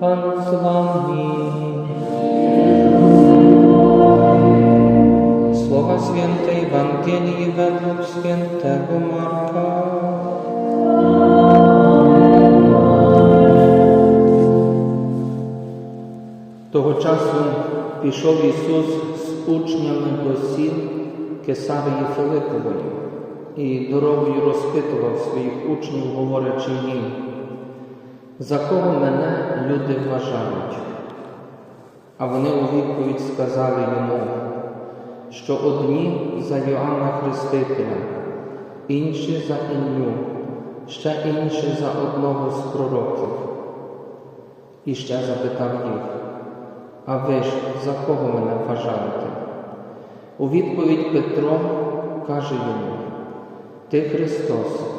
Pan z Wami. Słowa Świętej Ewangelii według Святого Марка. Того часу пішов Ісус з учнями до сіл Кесарії Филипової і дорогою розпитував своїх учнів, говорячи їм за кого мене люди вважають? А вони у відповідь сказали йому, що одні за Йоанна Хрестителя, інші за Іллю, ще інші за одного з пророків. І ще запитав їх, а ви ж за кого мене вважаєте? У відповідь Петро каже йому, Ти Христос.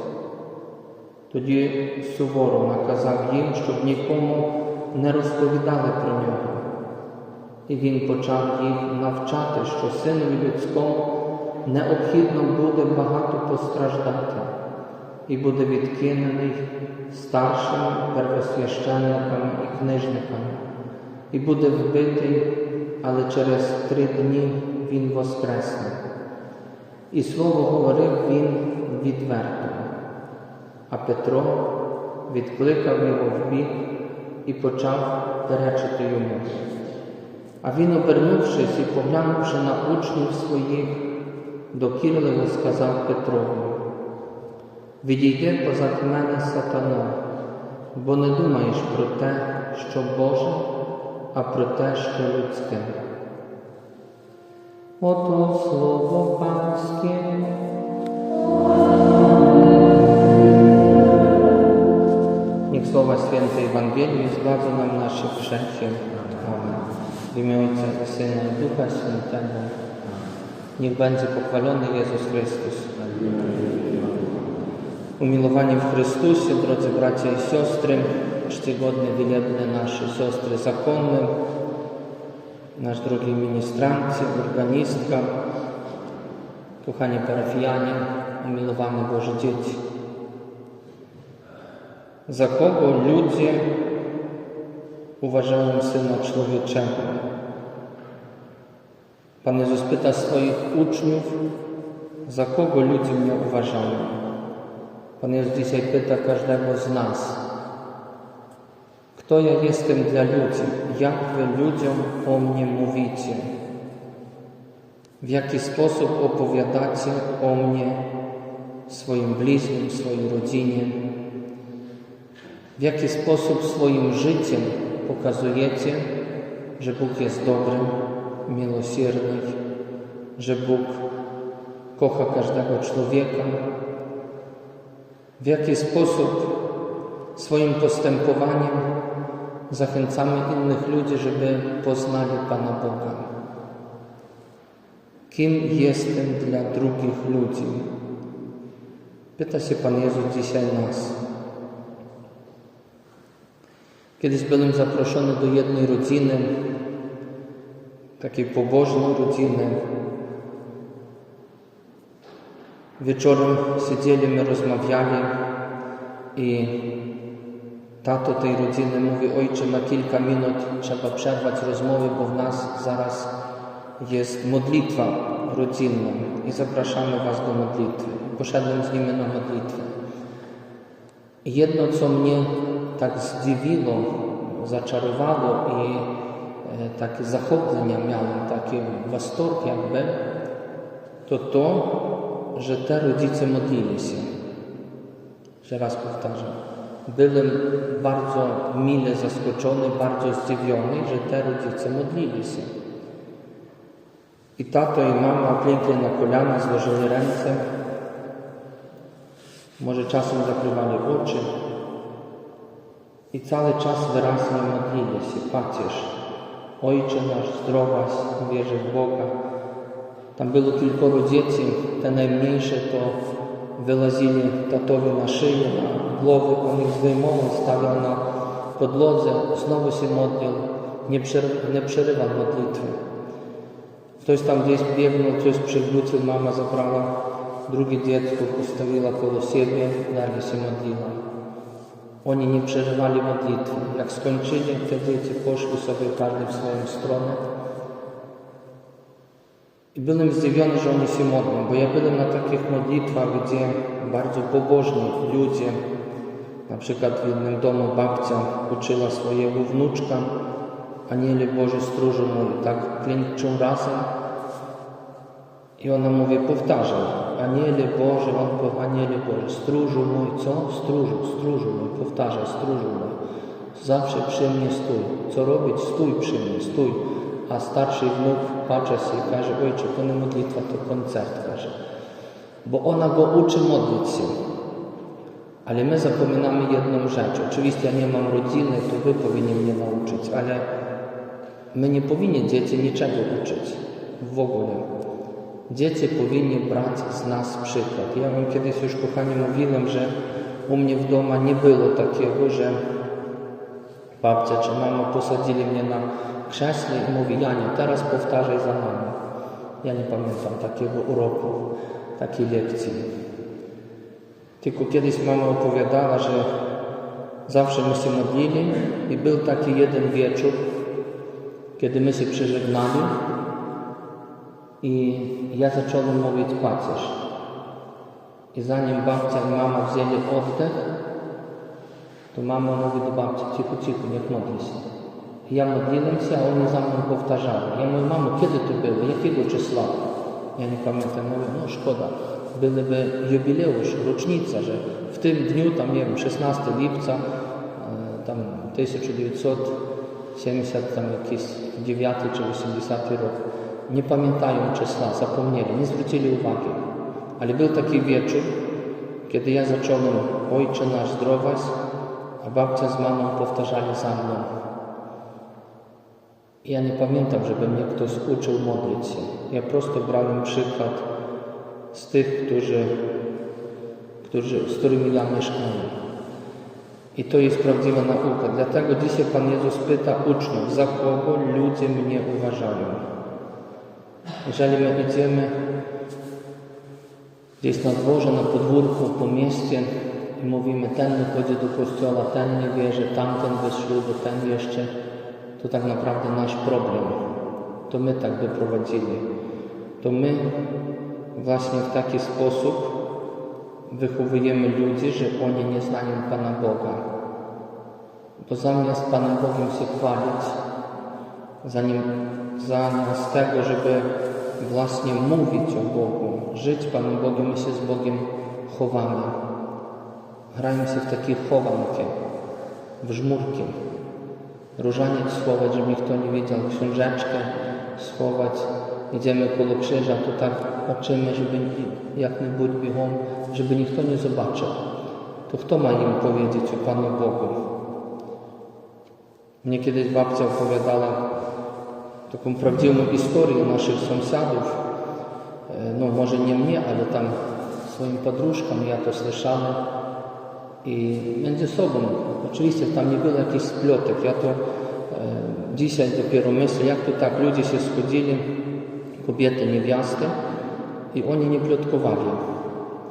Тоді суворо наказав їм, щоб нікому не розповідали про нього. І він почав їх навчати, що синові людському необхідно буде багато постраждати і буде відкинений старшими первосвященниками і книжниками, і буде вбитий, але через три дні він воскресне. І слово говорив він відверто, а Петро відкликав його в бік і почав перечити йому. А він, обернувшись і поглянувши на учнів своїх, докірливо сказав Петрові, відійди позад мене, сатано, бо не думаєш про те, що Боже, а про те, що людське. Ото слово панське. trzecią. Amen. W imię Ojca i Syna i Ducha Świętego. Niech będzie pochwalony Jezus Chrystus. Umilowanie w Chrystusie, drodzy bracia i siostry, czcigodne, wielebne nasze siostry zakonne, nasz drogi ministranci, organistka, kochani parafianie, umilowane Boże dzieci. Za kogo ludzie uważają Syna Człowieczego? Pan Jezus pyta swoich uczniów, za kogo ludzie mnie uważają. Pan Jezus dzisiaj pyta każdego z nas, kto ja jestem dla ludzi, jak wy ludziom o mnie mówicie, w jaki sposób opowiadacie o mnie swoim bliźnim, swojej rodzinie, w jaki sposób swoim życiem pokazujecie, że Bóg jest dobrym, miłosierny, że Bóg kocha każdego człowieka, w jaki sposób swoim postępowaniem zachęcamy innych ludzi, żeby poznali Pana Boga. Kim jestem dla drugich ludzi? Pyta się Pan Jezus dzisiaj nas. Kiedyś byłem zaproszony do jednej rodziny, takiej pobożnej rodziny. Wieczorem siedzieliśmy, rozmawiali i tato tej rodziny mówi, ojcze, na kilka minut trzeba przerwać rozmowy, bo w nas zaraz jest modlitwa rodzinna i zapraszamy Was do modlitwy. Poszedłem z nimi na modlitwę. I jedno, co mnie tak zdziwiło, zaczarowało i e, takie захоплення miałem, taki восторг jakby, to to, że te rodzice modlili się. Jeszcze raz powtarzam. Byłem bardzo mile zaskoczony, bardzo zdziwiony, że te rodzice modlili się. I tato i mama klękli na kolana, złożyli ręce, może czasem zakrywali oczy, i cały czas wyraźnie modlili się, pacierz, Ojcze nasz, zdrowaś, wierzę w Boga. Tam było kilkoro dzieci, te najmniejsze to wylazili tatowi na szyję, na głowę, on ich zdejmował, stawiał na podłodze, znowu się modlił, nie, przerywa, nie przerywał modlitwy. Ktoś tam gdzieś biegnął, coś przywrócił, mama zabrała drugie dziecko, postawiła koło siebie, dalej się modliła. Oni nie przerywali modlitwy. Jak skończyli, te dzieci poszły sobie każdy w swoją stronę. I byłem zdziwiony, że oni się modlą, bo ja byłem na takich modlitwach, gdzie bardzo pobożni ludzie, na przykład w jednym domu babcia uczyła swojego wnuczka, Aniele Boży, stróżu mój, tak klęczą razem. I ona mówi, powtarzam, Aniele Boże, on powie, Aniele Boże, stróżu mój, co? Stróżu, stróżu mój, powtarza, stróżu mój. Zawsze przy mnie stój. Co robić? Stój przy mnie, stój. A starszy wnuk patrzy się i każe, ojcze, to nie modlitwa, to koncert, każe. Bo ona go uczy modlić się. Ale my zapominamy jedną rzecz. Oczywiście ja nie mam rodziny, to wy powinni mnie nauczyć, ale my nie powinni dzieci niczego uczyć. W ogóle. Dzieci powinni brać z nas przykład. Ja wam kiedyś już, kochani, mówiłem, że u mnie w domu nie było takiego, że babcia czy mama posadzili mnie na krześle i mówi, Janie, teraz powtarzaj za mamą. Ja nie pamiętam takiego uroku, takiej lekcji. Tylko kiedyś mama opowiadała, że zawsze my się modlili i był taki jeden wieczór, kiedy my się przeżegnali i ja zacząłem mówić pacierz. I zanim babcia i mama wzięli oddech, to mama mówi do babci, cicho, cicho, niech modli się. I ja modliłem się, a oni za mną powtarzali. Ja mówię, mamo, kiedy to było? Jakiego czysła? Ja nie pamiętam. Mówię, no szkoda. Byłyby jubileusz, rocznica, że w tym dniu, tam nie wiem, 16 lipca, e, tam 1970, tam jakiś 9 czy 80 rok. Nie pamiętają czysła, zapomnieli, nie zwrócili uwagi. Ale był taki wieczór, kiedy ja zacząłem Ojcze nasz zdrowaś, a babcia z mamą powtarzali za mną. Ja nie pamiętam, żeby mnie ktoś uczył modlić się. Ja prosto brałem przykład z tych, którzy, którzy, z którymi ja mieszkałem. I to jest prawdziwa nauka. Dlatego dzisiaj Pan Jezus pyta uczniów, za kogo ludzie mnie uważają. Jeżeli my idziemy gdzieś na dworze, na podwórku, po mieście i mówimy, ten nie chodzi do kościoła, ten nie wierzy, tamten bez ślubu, ten jeszcze, to tak naprawdę nasz problem. To my tak doprowadzili. To my właśnie w taki sposób wychowujemy ludzi, że oni nie znają Pana Boga. Bo zamiast Panem Bogiem się chwalić, zanim, zamiast tego, żeby właśnie mówić o Bogu, żyć Panem Bogiem, my się z Bogiem chowamy. Grajmy się w takie chowanki, w żmurki. Różaniec schować, żeby nikt nie widział, książeczkę schować. Idziemy koło krzyża, to tak patrzymy, żeby jak nie budź biegą, żeby nikt nie zobaczył. To kto ma im powiedzieć o Panu Bogu? Mnie kiedyś babcia opowiadała taką prawdziwą historię naszych sąsiadów. E, No może nie mnie, ale tam swoim podróżkom ja to słyszałem. I między sobą, oczywiście tam nie było jakichś splotek. Ja to e, dzisiaj dopiero myślę, jak to tak ludzie się schodzili, kobiety, niewiasty i oni nie plotkowali.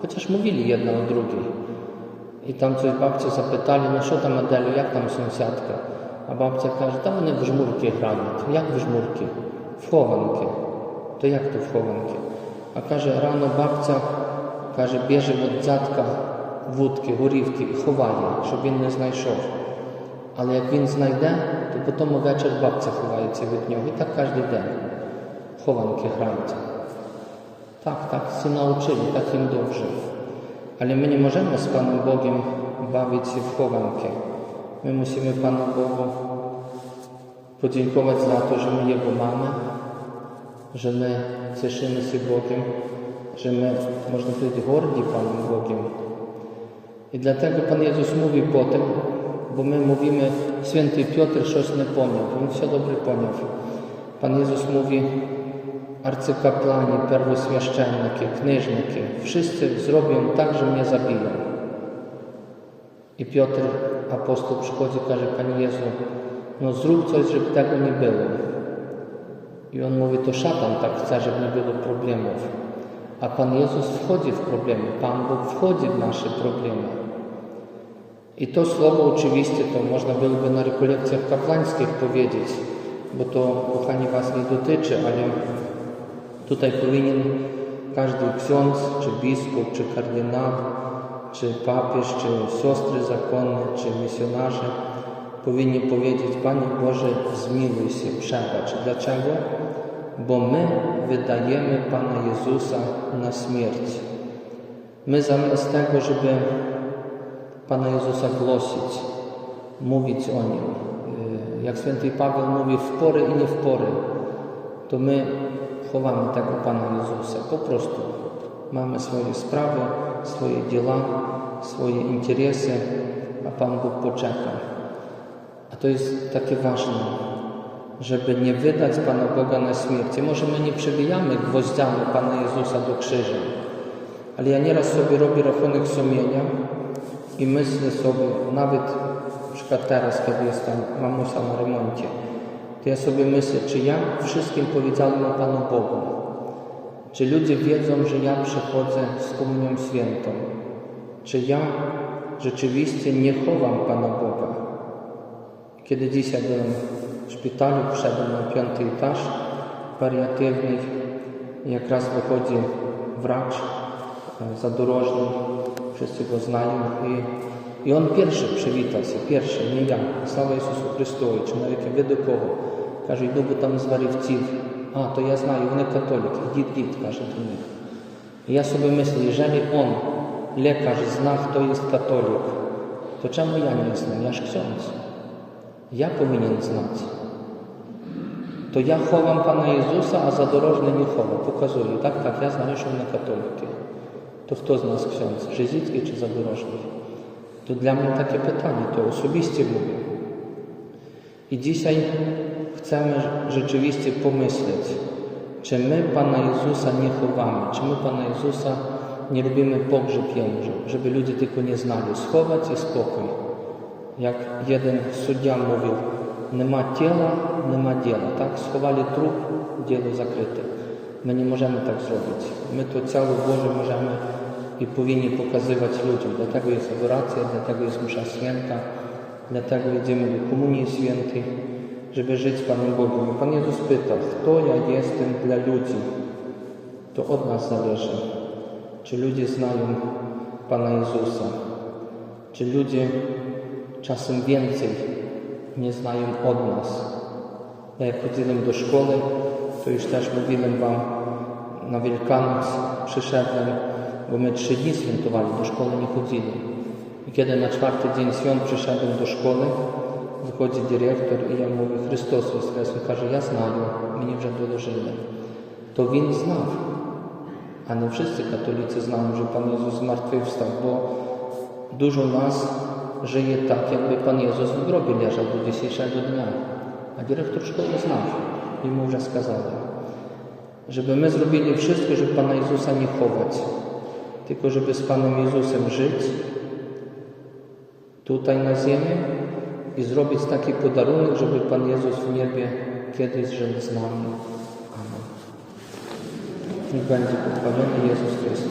Chociaż mówili jedna o drugiej. I tam coś babcia zapytali, no co tam Adelu, jak tam sąsiadka? А бабця каже, та вони в жмурки грають. Як в жмурки? Вхованки. То як то вхованки? А каже, рано бабця каже, біже від дзятка вудки, горівки і ховає, щоб він не знайшов. Але як він знайде, то потім вечір бабця ховається від нього. І так кожен день хованки граються. Так, так, всі навчили, так їм довжив. Але ми не можемо з паном Богом бавитися в хованки. My musimy Panu Bogu podziękować za to, że my Jego mamy, że my cieszymy się Bogiem, że my, można powiedzieć, gordi Panem Bogiem. I dlatego Pan Jezus mówi potem, bo my mówimy, święty Piotr coś nie pomiał, on się dobry pomiał. Pan Jezus mówi, arcykapłani, pierwoswieszczennicy, knieżniki, wszyscy zrobią tak, że mnie zabiją. I Piotr apostoł, przychodzi i każe, Panie Jezu, no zrób coś, żeby tego nie było. I on mówi, to szatan tak chce, żeby nie było problemów. A Pan Jezus wchodzi w problemy, Pan Bóg wchodzi w nasze problemy. I to słowo oczywiście to można byłoby na rekolekcjach kapłańskich powiedzieć, bo to, kochani, Was nie dotyczy, ale tutaj powinien każdy ksiądz, czy biskup, czy kardynał, czy papież, czy siostry zakonne, czy misjonarze powinni powiedzieć, Panie Boże, zmiłuj się, przebacz. Dlaczego? Bo my wydajemy Pana Jezusa na śmierć. My zamiast tego, żeby Pana Jezusa głosić, mówić o Nim, jak święty Paweł mówi, w porę i nie w porę, to my chowamy tego Pana Jezusa. Po prostu mamy swoje sprawy, swoje dzieła, swoje interesy, a Pan Bóg poczeka. A to jest takie ważne, żeby nie wydać Pana Boga na śmierć. Może my nie przybijamy gwoździami Pana Jezusa do krzyża, ale ja nieraz sobie robię rachunek sumienia i myślę sobie, nawet na przykład teraz, kiedy jestem mamusia na remoncie, to ja sobie myślę, czy ja wszystkim powiedziałem o Panu Bogu. Czy ludzie wiedzą, że ja przechodzę z Komunią Świętą? Czy ja rzeczywiście nie chowam Pana Boga? Kiedy dzisiaj byłem w szpitalu, wszedłem na piąty etaż wariatywny, jak raz wychodzi wracz e, zadorożny, wszyscy go znają i, i on pierwszy przywita się, pierwszy, nie ja. Sława Jezusu Chrystu, czy nawet wiadomo kogo. Każe, idę, bo tam zwarywciwy. а, то я знаю, вони католіки, дід, дід, каже до них. І я собі мислю, ежели он, лекар, зна, хто є католік, то чому я не знаю? Я ж ксьонець. Я повинен знати. То я ховам Пана Ісуса, а задорожний не ховам. Показую, так, так, я знаю, що вони католіки. То хто з нас ксьонець, Жизицький чи задорожний? To dla mnie takie pytanie, to osobiste mówię. I dzisiaj chcemy rzeczywiście pomyśleć, czy my Pana Jezusa nie chowamy, czy my Pana Jezusa nie robimy pogrzeb Jemu, żeby ludzie tylko nie znali. Schować jest spokój. Jak jeden suddia mówił, nie ma ciała, nie ma dzieła. Tak? Schowali trup, dzieło zakryte. My nie możemy tak zrobić. My to ciało Boże możemy i powinni pokazywać ludziom. Dlatego jest adoracja, dlatego jest msza święta, dlatego idziemy do Komunii Świętej żeby żyć Panem Bogiem. I Pan Jezus pyta, kto ja jestem dla ludzi? To od nas zależy. Czy ludzie znają Pana Jezusa? Czy ludzie czasem więcej nie znają od nas? Ja jak chodziłem do szkoły, to już też mówiłem Wam, na Wielkanoc przyszedłem, bo my trzy dni świętowali, do szkoły nie chodzili. I kiedy na czwarty dzień świąt przyszedłem do szkoły, wychodzi dyrektor i ja mówię, Chrystus Woskres. On każe, ja знаю, мені вже доложили. To Він знав. А не wszyscy katolicy znają, że Pan Jezus zmartwychwstał, bo dużo nas żyje tak, jakby Pan Jezus w grobie leżał do dzisiejszego dnia. A dyrektor szkoły znał i mu już skazali. Żeby my zrobili wszystko, żeby Pana Jezusa nie chować, tylko żeby z Panem Jezusem żyć tutaj na ziemi i zrobić taki podarunek, żeby Pan Jezus w niebie kiedyś żył z nami. Amen. Niech będzie pochwalony Jezus Chrystus.